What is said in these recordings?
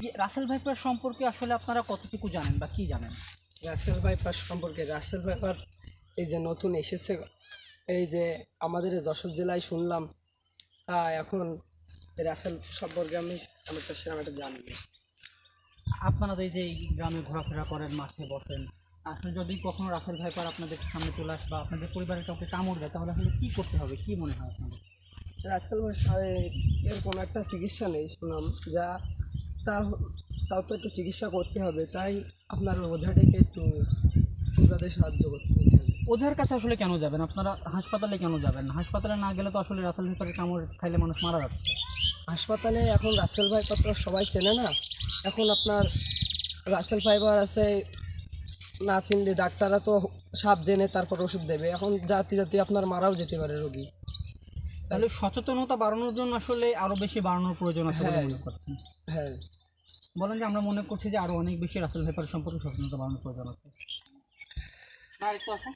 Russell viper সম্পর্কে আসলে আপনারা কতটুকু জানেন বা কি জানেন? রাসেল ভাইপার সম্পর্কে রাসেল ভাইপার এই যে নতুন এসেছে এই যে আমাদের যশোর জেলায় শুনলাম তা এখন রাসেল সম্পর্কে আমি আমি তো সেরকম একটা জানি। আপনারা তো এই যে এই গ্রামে ঘোরাফেরা করেন মাঠে বসেন আসলে যদি কখনো রাসেল ভাইপার আপনাদের সামনে চলে আসে বা আপনাদের পরিবারের কাউকে কামড় দেয় তাহলে আসলে কী করতে হবে? কী মনে হয় আপনাদের? রাসেল ভাই এর কোনো একটা চিকিৎসা নেই শুনলাম যা তা তাও তো একটু চিকিৎসা করতে হবে তাই আপনার ওঝাটিকে একটু তাদের সাহায্য করতে হবে। ওঝার কাছে আসলে কেন যাবেন? আপনারা হাসপাতালে কেন যাবেন? হাসপাতালে না গেলে তো আসলে রাসেল ভাইপারের কামড় খাইলে মানুষ মারা যাচ্ছে। হাসপাতালে এখন রাসেল ভাইপার তো সবাই চেনে না? এখন আপনার রাসেল ফাইবার আছে না চিনলে ডাক্তাররা তো সাপ জেনে তারপর ওষুধ দেবে। এখন জাতি জাতি আপনার মারাও যেতে পারে রোগী। তাহলে সচেতনতা বাড়ানোর জন্য আসলে আরও বেশি বাড়ানোর প্রয়োজন আছে বলে হ্যাঁ। মনে করছেন? হ্যাঁ। বলেন যে আমরা মনে করছি যে আরও অনেক বেশি রাসেল ভাইপার সম্পর্কে সচেতনতা বাড়ানোর প্রয়োজন আছে। না একটু আছে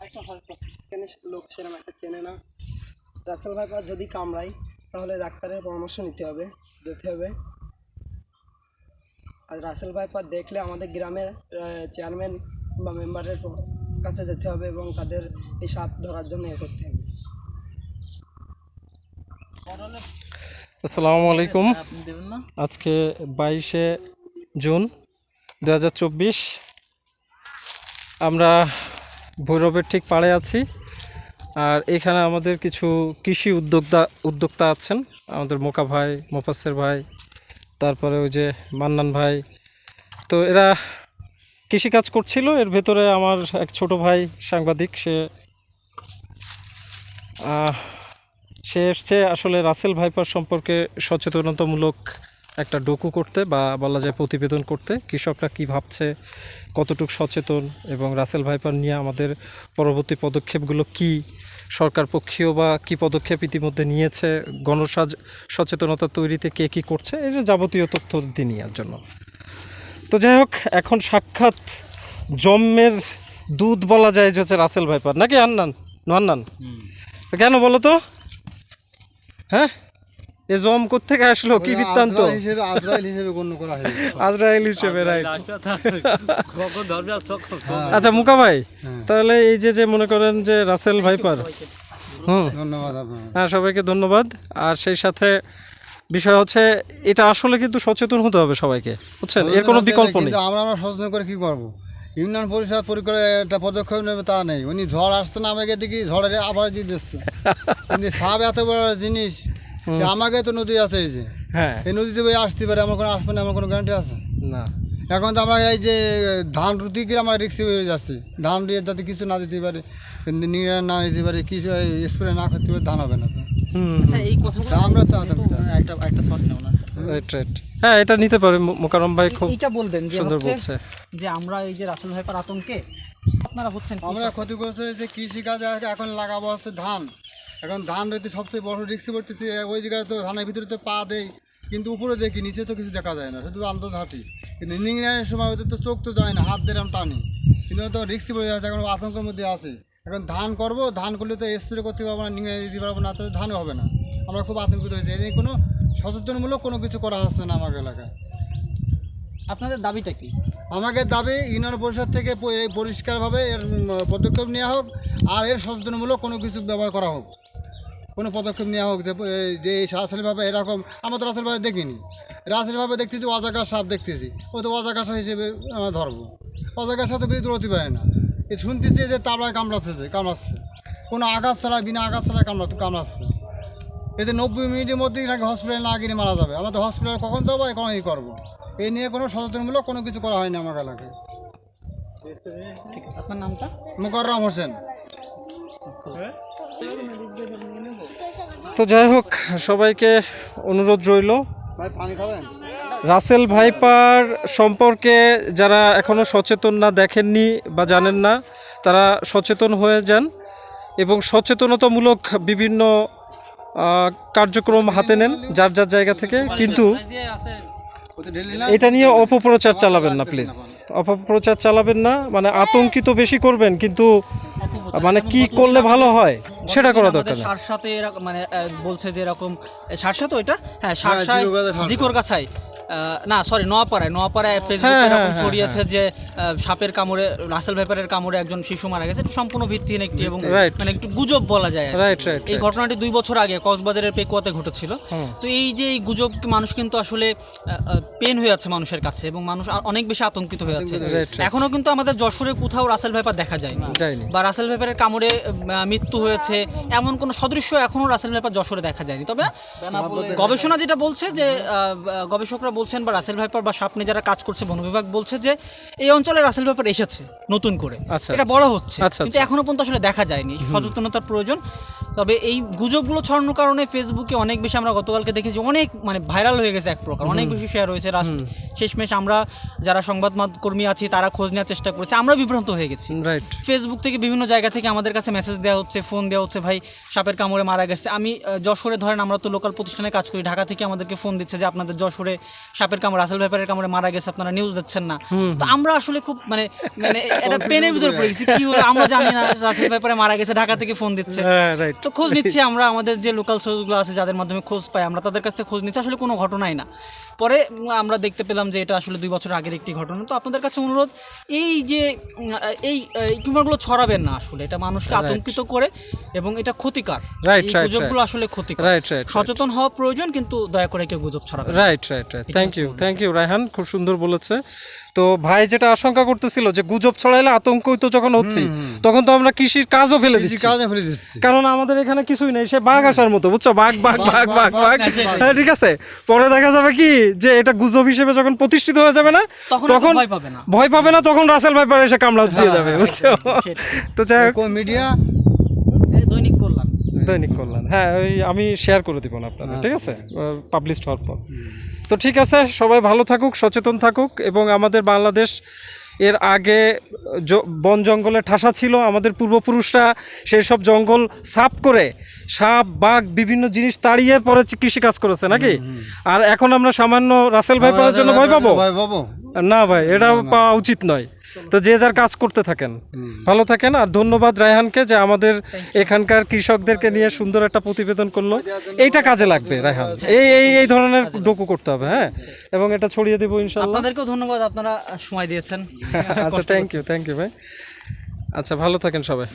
একটু। এখানে লোক সেরকম একটা চেনে না। রাসেল ভাইপার যদি কামড়ায় তাহলে ডাক্তারের পরামর্শ নিতে হবে যেতে হবে। আর রাসেল ভাইপার দেখলে আমাদের গ্রামের চেয়ারম্যান বা মেম্বারের কাছে যেতে হবে এবং তাদের এই সাপ ধরার জন্য এ করতে হবে। আসসালামু আলাইকুম। আপনি দেবেন না? আজকে বাইশে জুন দু হাজার চব্বিশ। আমরা ভৈরবের ঠিক পাড়ে আছি আর এখানে আমাদের কিছু কৃষি উদ্যোক্তা উদ্যোক্তা আছেন। আমাদের মোকা ভাই মোফাসের ভাই তারপরে ওই যে মান্নান ভাই। তো এরা কৃষিকাজ করছিল। এর ভেতরে আমার এক ছোট ভাই সাংবাদিক, সে সে এসছে আসলে রাসেল ভাইপার সম্পর্কে সচেতনতামূলক একটা ডকু করতে বা বলা যায় প্রতিবেদন করতে। কৃষকরা কি ভাবছে, কতটুকু সচেতন এবং রাসেল ভাইপার নিয়ে আমাদের পরবর্তী পদক্ষেপগুলো কি? সরকার পক্ষীয় বা কি পদক্ষেপ ইতিমধ্যে নিয়েছে? গণসাজ, সচেতনতা তৈরিতে কে কি করছে? এই যে যাবতীয় তথ্য দিয়ে নেওয়ার জন্য। তো যাই হোক এখন সাক্ষাৎ জম্মের দুধ বলা যায় যে হচ্ছে রাসেল ভাইপার। নাকি আন্নান? আন্নান? তো কেন বলো তো? হ্যাঁ? এ জম কোথেকে আসলো? কি বৃত্তান্ত? আজরাইল হিসেবে করা হয় আজরাইল হিসেবে রাইট আচ্ছা মুকা ভাই তাহলে এই যে যে মনে করেন যে রাসেল ভাইপার হুম। ধন্যবাদ হ্যাঁ সবাইকে ধন্যবাদ। আর সেই সাথে বিষয় হচ্ছে এটা আসলে কিন্তু সচেতন হতে হবে সবাইকে বুঝছেন? এর কোনো বিকল্প নেই। আমরা আমরা সচেতন করে কি করব? ইউনিয়ন পরিষদ পরিকরে একটা পদক্ষেপ নেবে তা নেই। উনি ঝড় আসছে না আমাকে দেখি ঝড়ের আবার দিয়ে দিচ্ছে। কিন্তু সাপ এত বড় জিনিস যে আমাকে তো নদী আছে এই যে। হ্যাঁ। এই নদীতে বই আসতে পারে আমার কোনো আসবে না আমার কোনো গ্যারান্টি আছে? না। এখন তো আমরা এই যে ধান রুটি গিয়ে আমরা রিক্সি হয়ে যাচ্ছি। ধান দিয়ে যাতে কিছু না দিতে পারে নিয়ে না দিতে পারে কিছু স্প্রে না করতে পারে ধান হবে না তো। আচ্ছা এই কথা আমরা তো একটা একটা শট নেও না। রাইট রাইট হ্যাঁ এটা নিতে পারে মো- মোকাররম ভাই খুব এইটা বলবেন যে সুন্দর বলছে। যে আমরা এই যে রাসেল ভাইপার আতঙ্কে আপনারা হচ্ছেন আমরা ক্ষতিগ্রস্ত হয়েছে কৃষিকাজে এখন লাগাবো হচ্ছে ধান। এখন ধান রয়েছে সবচেয়ে বড় রিক্সি পড়তেছে ওই জায়গায় তো ধানের ভিতরে তো পা দেই কিন্তু উপরে দেখি নিচে তো কিছু দেখা যায় না শুধু আন্দাজ হাঁটি কিন্তু নিংড়ানোর সময় ওদের তো চোখ তো যায় না হাত দিয়ে আমি টানি। কিন্তু তো রিক্সি পড়ে যাচ্ছে এখন আতঙ্কের মধ্যে আছে। এখন ধান করব ধান করলে তো স্প্রে করতে পারব না নিংড়ে দিতে পারব না তো ধানও হবে না। আমরা খুব আতঙ্কিত হয়েছি। এই নিয়ে কোনো সচেতনমূলক কোনো কিছু করা হচ্ছে না আমাকে এলাকায়। আপনাদের দাবিটা কি? আমাকে দাবি ইউনিয়ন পরিষদ থেকে পরিষ্কারভাবে এর পদক্ষেপ নেওয়া হোক আর এর সচেতনমূলক কোনো কিছু ব্যবহার করা হোক। কোনো পদক্ষেপ নেওয়া হোক যে এই- যে এই রাসেলভাবে এরকম আমরা তো রাসেলভাবে দেখিনি। রাসেলভাবে দেখতেছি অজাকার সাপ দেখতেছি। ও তো অজাকার সাপ হিসেবে আমরা ধরবো। অজাকার সাথে বিরুদ্ধ হতে পারে না। শুনতেছি যে তারপরে কামড়াচ্ছে কামড়াচ্ছে। কোনো আঘাত ছাড়া বিনা আঘাত ছাড়া কামড়া কামড়াচ্ছে। এতে নব্বই মিনিটের মধ্যেই নাকি হসপিটালে না গিয়ে মারা যাবে। আমরা তো হসপিটালে কখন যাব এখন এই করব। এই নিয়ে কোনো সচেতনমূলক কোনো কিছু করা হয়নি আমার এলাকায়। আপনার নামটা? মোকাররম হোসেন। তো যাই হোক সবাইকে অনুরোধ রইল। ভাই পানি খাবেন? রাসেল ভাইপার সম্পর্কে যারা এখনও সচেতন না দেখেননি বা জানেন না তারা সচেতন হয়ে যান এবং সচেতনতামূলক বিভিন্ন কার্যক্রম হাতে নেন যার যার জায়গা থেকে কিন্তু এটা নিয়ে অপপ্রচার চালাবেন না প্লিজ অপপ্রচার চালাবেন না মানে আতঙ্কিত বেশি করবেন কিন্তু মানে কি করলে ভালো হয় সেটা করা দরকার। সারসাতে এরকম মানে বলছে যে এরকম সারসা তো এটা হ্যাঁ হ্যাঁ, সারসা। জিকোর কাছায় আহ, না সরি নোয়াপাড়ায়। নোয়াপাড়ায় ফেসবুকে হ্যাঁ, এরকম হ্যাঁ, ছড়িয়েছে যে আহ, সাপের কামড়ে রাসেল ভেপারের কামড়ে একজন শিশু মারা গেছে। এটা সম্পূর্ণ ভিত্তিহীন একটি এবং মানে একটু গুজব বলা যায় রাইট রাইট এই ঘটনাটি দুই বছর আগে কক্সবাজারের পেকুয়াতে ঘটেছিল। তো এই যে এই গুজব মানুষ কিন্তু আসলে পেন হয়ে যাচ্ছে মানুষের কাছে এবং মানুষ অনেক বেশি আতঙ্কিত হয়ে যাচ্ছে. এখনও কিন্তু আমাদের যশোরে কোথাও রাসেল ভেপার দেখা যায়নি। বা রাসেল ভেপারের কামড়ে মৃত্যু হয়েছে এমন কোনো সদৃশ্য এখনও রাসেল ভেপার যশোরে দেখা যায়নি। তবে গবেষণা যেটা বলছে যে গবেষকরা বলছেন বা রাসেল ভাইপার বা সাপনে যারা কাজ করছে বন বিভাগ বলছে যে এই অঞ্চলে রাসেল ব্যাপার এসেছে নতুন করে। আচ্ছা, এটা। বড় হচ্ছে। আচ্ছা, কিন্তু আচ্ছা। এখনও পর্যন্ত আসলে দেখা যায়নি। সচেতনতার প্রয়োজন। তবে এই গুজবগুলো ছড়ানোর কারণে ফেসবুকে অনেক বেশি আমরা গতকালকে দেখেছি অনেক মানে ভাইরাল হয়ে গেছে এক প্রকার। অনেক বেশি শেয়ার হয়েছে রাষ্ট্র শেষমেশ আমরা যারা সংবাদ মাধ্যম কর্মী আছি তারা খোঁজ নেওয়ার চেষ্টা করেছি। আমরা বিভ্রান্ত হয়ে গেছি। রাইট ফেসবুক থেকে বিভিন্ন জায়গা থেকে আমাদের কাছে মেসেজ দেওয়া হচ্ছে ফোন দেওয়া হচ্ছে ভাই সাপের কামড়ে মারা গেছে। আমি যশোরে ধরেন আমরা তো লোকাল প্রতিষ্ঠানে কাজ করি ঢাকা থেকে আমাদেরকে ফোন দিচ্ছে যে আপনাদের যশোরে সাপের কামড় রাসেল ব্যাপারের কামড়ে মারা গেছে আপনারা নিউজ দিচ্ছেন না। তো আমরা আসলে খুব মানে মানে এটা পেনের ভিতরে পড়ে গেছি। কি হলো? আমরা জানি না রাসেল ব্যাপারে মারা গেছে ঢাকা থেকে ফোন দিচ্ছে। হ্যাঁ তো খোঁজ নিচ্ছি আমরা আমাদের যে লোকাল সোর্সগুলো আছে যাদের মাধ্যমে খোঁজ পাই আমরা তাদের কাছ থেকে খোঁজ নিচ্ছি আসলে কোনো ঘটনাই না। পরে আমরা দেখতে পেলাম যে এটা আসলে দুই বছর আগের একটি ঘটনা। তো আপনাদের কাছে অনুরোধ এই যে এই টিউমারগুলো ছড়াবেন না আসলে এটা মানুষকে আতঙ্কিত করে এবং এটা ক্ষতিকার। রাইট এই গুজবগুলো আসলে ক্ষতিকর। রাইট রাইট সচেতন হওয়া প্রয়োজন কিন্তু দয়া করে কেউ গুজব ছড়াবে right right right thank you thank you Raihan খুব সুন্দর বলেছে। তো ভাই যেটা আশঙ্কা করতেছিল যে গুজব ছড়াইলে আতঙ্কিত যখন হচ্ছি তখন তো আমরা কৃষির কাজও ফেলে দিচ্ছি। কাজে ফেলে দিচ্ছি। কারণ আমাদের এখানে কিছুই নেই সে বাঘ আসার মতো বুঝছ? বাঘ বাঘ বাঘ বাঘ বাঘ হ্যাঁ ঠিক আছে। পরে দেখা যাবে কি? যে এটা গুজব হিসেবে যখন প্রতিষ্ঠিত হয়ে যাবে না তখন ভয় পাবে না। ভয় পাবে না তখন রাসেল ভাইপার এসে কামলা দিয়ে যাবে বুঝছ? তো যাই হোক। মিডিয়া দৈনিক করলাম দৈনিক কল্যাণ। হ্যাঁ ওই আমি শেয়ার করে দিব না আপনাদের ঠিক আছে? পাবলিশ হওয়ার পর। তো ঠিক আছে সবাই ভালো থাকুক সচেতন থাকুক এবং আমাদের বাংলাদেশ এর আগে বন জঙ্গলে ঠাসা ছিল আমাদের পূর্বপুরুষরা সেই সব জঙ্গল সাফ করে সাপ বাঘ বিভিন্ন জিনিস তাড়িয়ে পরে কৃষি কাজ করেছে নাকি? আর এখন আমরা সামান্য রাসেল ভাই পাওয়ার জন্য ভয় পাবো? ভয় পাবো। না ভাই এটা পাওয়া উচিত নয়। তো যে যার কাজ করতে থাকেন। ভালো থাকেন আর ধন্যবাদ রায়হানকে যে আমাদের এখানকার কৃষকদেরকে নিয়ে সুন্দর একটা প্রতিবেদন করল। এইটা কাজে লাগবে রায়হান। এই এই এই ধরনের ডোকু করতে হবে হ্যাঁ? এবং এটা ছড়িয়ে দেবো ইনশাল্লাহ। আপনাদেরকেও ধন্যবাদ আপনারা সময় দিয়েছেন। আচ্ছা থ্যাংক ইউ থ্যাংক ইউ ভাই। আচ্ছা ভালো থাকেন সবাই।